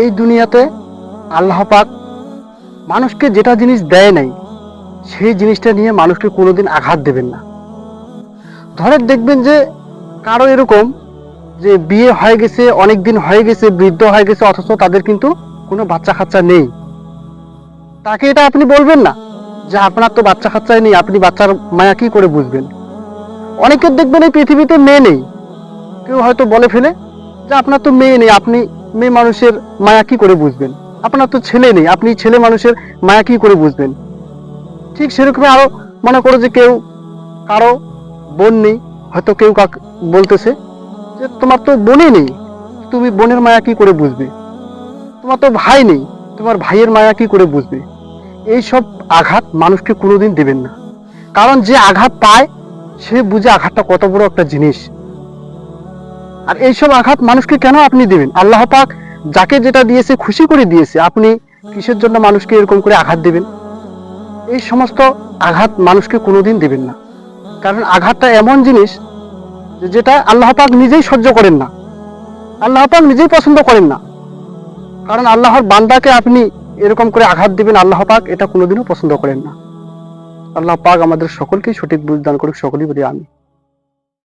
এই দুনিয়াতে আল্লাহ পাক মানুষকে যেটা জিনিস দেয় নাই, সেই জিনিসটা নিয়ে মানুষকে কোনোদিন আঘাত দেবেন না। ধরে দেখবেন যে কারও এরকম যে বিয়ে হয়ে গেছে, অনেক দিন হয়ে গেছে, বৃদ্ধ হয়ে গেছে, অথচ তাদের কিন্তু কোনো বাচ্চা কাচ্চা নেই। তাকে এটা আপনি বলবেন না যে আপনার তো বাচ্চা কাচ্চাই নেই, আপনি বাচ্চার মায়া কি করে বুঝবেন? অনেকের দেখবেন এই পৃথিবীতে মেয়ে নেই। কেউ হয়তো বলে ফেলে যে আপনার তো মেয়ে নেই, আপনি মেয়ে মানুষের মায়া কি করে বুঝবেন? আপনার তো ছেলে নেই, আপনি ছেলে মানুষের মায়া কি করে বুঝবেন? ঠিক সেরকমই আরও মনে করো যে কেউ কারও বোন নেই, হয়তো কেউ কাক, বলতেছে যে তোমার তো বোনই নেই, তুমি বোনের মায়া কি করে বুঝবে? তোমার তো ভাই নেই, তোমার ভাইয়ের মায়া কি করে বুঝবে? এইসব আঘাত মানুষকে কোনোদিন দেবেন না। কারণ যে আঘাত পায়, সে বুঝে আঘাতটা কত বড় একটা জিনিস। আর এইসব আঘাত মানুষকে কেন আপনি দেবেন? আল্লাহ পাক যাকে যেটা দিয়েছে খুশি করে দিয়েছে। আপনি কিসের জন্য মানুষকে এরকম করে আঘাত দেবেন? এই সমস্ত আঘাত মানুষকে কোনোদিন দেবেন না। কারণ আঘাতটা এমন জিনিস যেটা আল্লাহ পাক নিজেই সহ্য করেন না। আল্লাহ পাক নিজেই পছন্দ করেন না। কারণ আল্লাহর বান্দাকে আপনি এরকম করে আঘাত দিবেন, আল্লাহ পাক এটা কোনোদিনও পছন্দ করেন না। আল্লাহ পাক আমাদের সকলকেই সঠিক বুঝ দান করুক, সকলেই বলি আমি